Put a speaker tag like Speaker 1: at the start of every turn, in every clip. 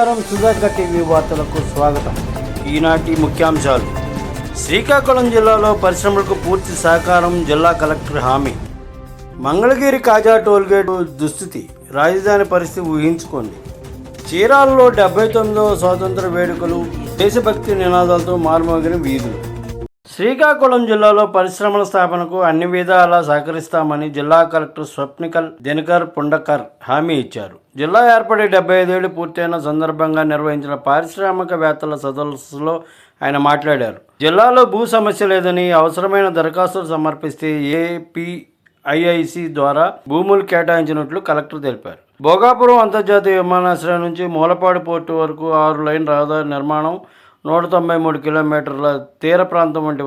Speaker 1: నమస్కారం సుధాకర్ టీవీ వార్తలకు స్వాగతం. ఈనాటి ముఖ్యాంశాలు. శ్రీకాకుళం జిల్లాలో పరిశ్రమలకు పూర్తి సహకారం జిల్లా కలెక్టర్ హామీ. మంగళగిరి కాజా టోల్గేట్ దుస్థితి రాజధాని పరిస్థితి ఊహించుకోండి. చీరాలలో డెబ్బై తొమ్మిదవ స్వాతంత్ర వేడుకలు దేశభక్తి నినాదాలతో మారుమోగిన వీధులు. శ్రీకాకుళం జిల్లాలో పరిశ్రమల స్థాపనకు అన్ని విధాలా సహకరిస్తామని జిల్లా కలెక్టర్ స్వప్నికల్ దినకర్ పుండకర్ హామీ ఇచ్చారు. జిల్లా ఏర్పడి డెబ్బై ఐదేళ్ళు పూర్తయిన సందర్భంగా నిర్వహించిన పారిశ్రామికవేత్తల సదస్సులో ఆయన మాట్లాడారు. జిల్లాలో భూ సమస్య లేదని అవసరమైన దరఖాస్తులు సమర్పిస్తే ఏపీఐఐసి ద్వారా భూములు కేటాయించినట్లు కలెక్టర్ తెలిపారు. భోగాపురం అంతర్జాతీయ విమానాశ్రయం నుంచి మూలపాడు పోర్టు వరకు ఆరు లైన్ రహదారి నిర్మాణం నూట తొంభై మూడు కిలోమీటర్ల తీర ప్రాంతం వంటి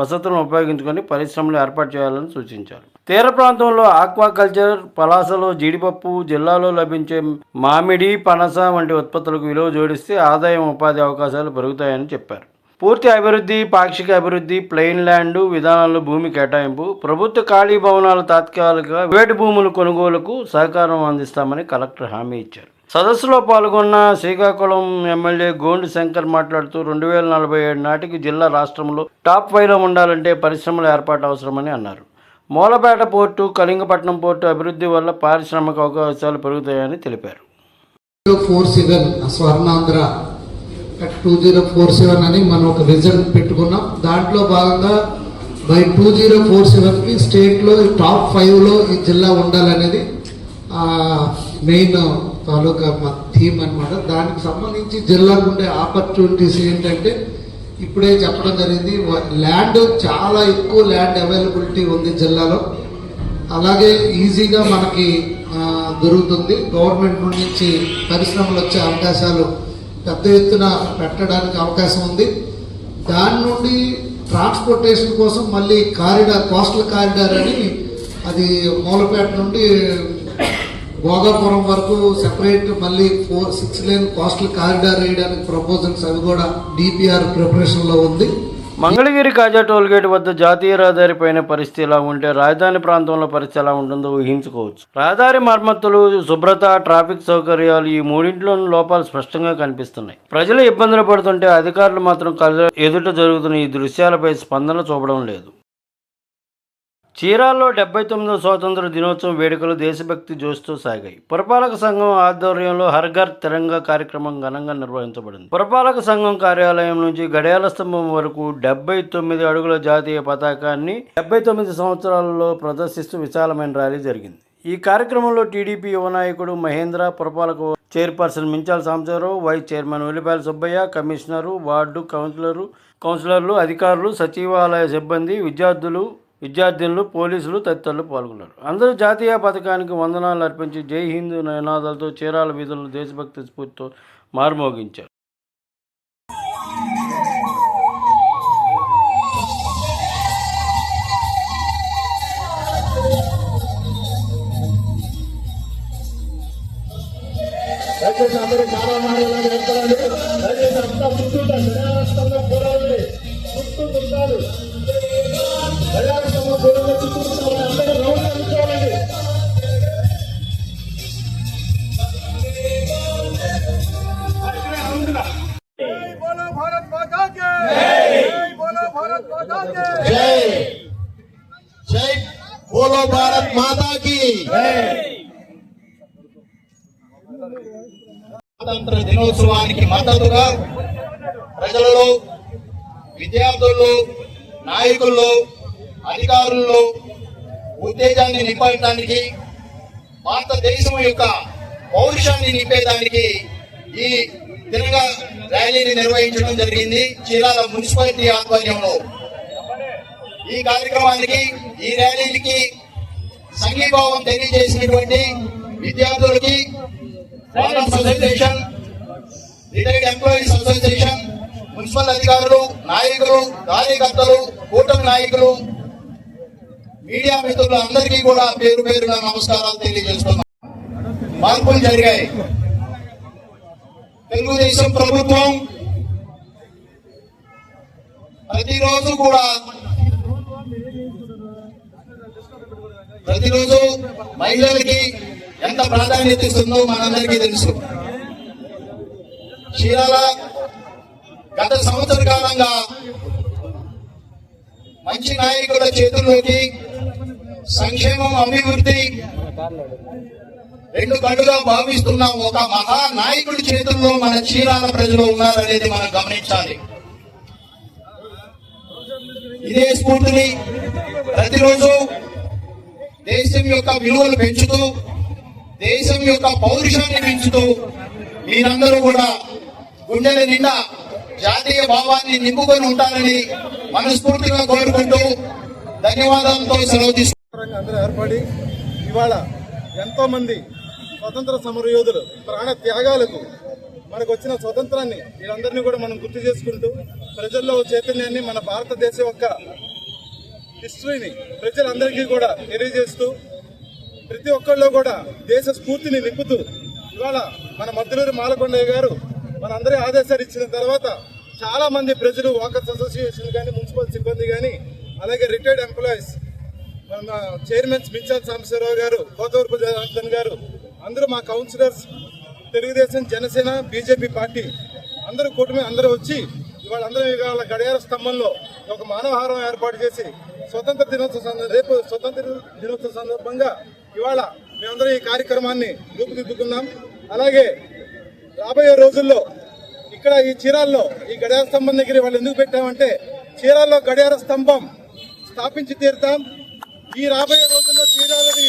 Speaker 1: వసతులను ఉపయోగించుకొని పరిశ్రమలు ఏర్పాటు చేయాలని సూచించారు. తీర ప్రాంతంలో ఆక్వాకల్చర్ పలాసలో జీడిపప్పు జిల్లాలో లభించే మామిడి పనస వంటి ఉత్పత్తులకు విలువ జోడిస్తే ఆదాయం ఉపాధి అవకాశాలు పెరుగుతాయని చెప్పారు. పూర్తి అభివృద్ధి పాక్షిక అభివృద్ధి ప్లెయిన్ ల్యాండ్ విధానాల్లో భూమి కేటాయింపు ప్రభుత్వ ఖాళీ భవనాల తాత్కాలిక ప్రైవేటు భూముల కొనుగోలుకు సహకారం అందిస్తామని కలెక్టర్ హామీ ఇచ్చారు. సదస్సులో పాల్గొన్న శ్రీకాకుళం ఎమ్మెల్యే గోండు శంకర్ మాట్లాడుతూ రెండు వేల నలభై ఏడు నాటికి జిల్లా రాష్ట్రంలో టాప్ ఫైవ్లో ఉండాలంటే పరిశ్రమల ఏర్పాటు అవసరమని అన్నారు. మూలపేట పోర్టు కళింగపట్నం పోర్టు అభివృద్ధి వల్ల పారిశ్రామిక అవకాశాలు పెరుగుతాయని తెలిపారు.
Speaker 2: Four seven Swarnandhra two zero four seven అని మనం ఒక రిజల్ట్ పెట్టుకున్నాం. దాంట్లో భాగంగా బై టూ జీరో ఫోర్ సెవెన్కి స్టేట్లో టాప్ ఫైవ్లో ఈ జిల్లా ఉండాలనేది మెయిన్ తాలూకా మా థీమ్ అనమాట దానికి సంబంధించి జిల్లాకు ఉండే ఆపర్చునిటీస్ ఏంటంటే ఇప్పుడే చెప్పడం జరిగింది ల్యాండ్ చాలా ఎక్కువ ల్యాండ్ అవైలబిలిటీ ఉంది జిల్లాలో. అలాగే ఈజీగా మనకి దొరుకుతుంది. గవర్నమెంట్ నుంచి పరిశ్రమలు వచ్చే అవకాశాలు పెద్ద ఎత్తున పెట్టడానికి అవకాశం ఉంది. దాని నుండి ట్రాన్స్పోర్టేషన్ కోసం మళ్ళీ కారిడార్ కోస్టల్ కారిడార్ అని అది మూలపేట నుండి భోగాపురం వరకు సెపరేట్ మళ్ళీ four six lane coastal corridor వేయడానికి ప్రపోజల్స్ అవి కూడా డిపిఆర్ ప్రిపరేషన్లో ఉంది.
Speaker 1: మంగళగిరి కాజా టోల్గేట్ వద్ద జాతీయ రహదారి పైన పరిస్థితి ఎలా ఉంటే రాజధాని ప్రాంతంలో పరిస్థితి ఎలా ఉంటుందో ఊహించుకోవచ్చు. రహదారి మరమ్మతులు శుభ్రత ట్రాఫిక్ సౌకర్యాలు ఈ మూడింటిలోని లోపాలు స్పష్టంగా కనిపిస్తున్నాయి. ప్రజలు ఇబ్బందులు పడుతుంటే అధికారులు మాత్రం కళ్ళ ఎదుట జరుగుతున్న ఈ దృశ్యాలపై స్పందన చూపడం లేదు. చీరాల్లో డెబ్బై తొమ్మిదవ స్వాతంత్ర దినోత్సవం వేడుకలు దేశభక్తి జోష్తో సాగాయి. పురపాలక సంఘం ఆధ్వర్యంలో హర్ఘర్ ఘర్ కార్యక్రమం ఘనంగా నిర్వహించబడింది. పురపాలక సంఘం కార్యాలయం నుంచి గడియాల స్తంభం వరకు డెబ్బై తొమ్మిది అడుగుల జాతీయ పతాకాన్ని డెబ్బై తొమ్మిది సంవత్సరాలలో ప్రదర్శిస్తూ విశాలమైన ర్యాలీ జరిగింది. ఈ కార్యక్రమంలో టీడీపీ యువ నాయకుడు మహేంద్ర పురపాలక chairperson Minchala Sambasivarao vice chairman Ullipayala Subbaiah commissioner ward councillor కౌన్సిలర్లు అధికారులు సచివాలయ సిబ్బంది విద్యార్థులు విద్యార్థినులు పోలీసులు తదితరులు పాల్గొన్నారు. అందరూ జాతీయ పథకానికి వందనాలు అర్పించి జై హింద్ నినాదాలతో చీరాల వీధులను దేశభక్తి స్ఫూర్తితో మార్మోగించారు.
Speaker 3: అందరూ చాలా మారేలాగా
Speaker 4: జై జై బోలో భారత్ మాతాకి స్వాతంత్ర దినోత్సవానికి మద్దతుగా ప్రజలలో విద్యార్థుల్లో నాయకుల్లో అధికారుల్లో ఉత్తేజాన్ని నింపడానికి భారతదేశం యొక్క పౌరుషాన్ని నింపేదానికి ఈ తిరగా ర్యాలీని నిర్వహించడం జరిగింది. చీరాల మున్సిపాలిటీ ఆధ్వర్యంలో. ఈ కార్యక్రమానికి ఈ ర్యాలీకి సంఘీభావం తెలియజేసినటువంటి విద్యార్థులకి association retired employees association municipal అధికారులు నాయకులు కార్యకర్తలు కూటమి నాయకులు మీడియా మిత్రులు అందరికీ కూడా పేరు పేరున నమస్కారాలు తెలియజేస్తున్నాం. మార్పులు జరిగాయి. తెలుగుదేశం ప్రభుత్వం ప్రతిరోజు కూడా ప్రతిరోజు మహిళలకి ఎంత ప్రాధాన్యత ఇస్తుందో మనందరికీ తెలుసు. చీరాల గత సంవత్సర కాలంగా మంచి నాయకుల చేతుల్లోకి సంక్షేమం అభివృద్ధి రెండు కళ్ళుగా భావిస్తున్న ఒక మహా నాయకుడి చేతుల్లో మన చీరాల ప్రజలు ఉన్నారనేది మనం గమనించాలి. ఇదే స్ఫూర్తిని ప్రతిరోజు దేశం యొక్క విలువలు పెంచుతూ దేశం యొక్క పౌరుషాన్ని పెంచుతూ మీరందరూ కూడా గుండెల నిండా జాతీయ భావాన్ని నింపుకొని ఉంటారని మనస్ఫూర్తిగా కోరుకుంటూ ధన్యవాదాలతో సెలవు
Speaker 5: తీసుకుంటారు అందరూ ఏర్పడి ఇవాళ ఎంతో మంది స్వతంత్ర సమరయోధులు ప్రాణ త్యాగాలకు మనకు వచ్చిన స్వతంత్రాన్ని వీళ్ళందరినీ కూడా మనం గుర్తు చేసుకుంటూ ప్రజల్లో చైతన్యాన్ని మన భారతదేశం యొక్క హిస్టరీని ప్రజలందరికీ కూడా తెలియజేస్తూ ప్రతి ఒక్కళ్ళు కూడా దేశ స్ఫూర్తిని నింపుతూ ఇవాళ మన మద్దులూరి మాలకొండయ్య గారు మనందరి ఆదేశాలు ఇచ్చిన తర్వాత చాలా మంది ప్రజలు వాకర్స్ అసోసియేషన్ కానీ మున్సిపల్ సిబ్బంది కానీ అలాగే రిటైర్డ్ ఎంప్లాయీస్ మన చైర్మన్ మించాల్ సాంబశివరావు గారు కోతవరపు జనార్దన్ గారు అందరూ మా councillors Telugu Desam Janasena BJP party అందరూ కూటమి అందరూ వచ్చి ఇవాళ అందరూ ఇవాళ గడియార స్తంభంలో ఒక మానవహారం ఏర్పాటు చేసి స్వతంత్ర దినోత్సవ రేపు స్వతంత్ర దినోత్సవ సందర్భంగా ఇవాళ మేమందరం ఈ కార్యక్రమాన్ని రూపుదిద్దుకున్నాం. అలాగే రాబోయే రోజుల్లో ఇక్కడ ఈ చీరాల్లో ఈ గడియార స్తంభం దగ్గర వాళ్ళు ఎందుకు పెట్టామంటే చీరాల్లో గడియార స్తంభం స్థాపించి తీరుతాం. ఈ రాబోయే రోజుల్లో చీరాలని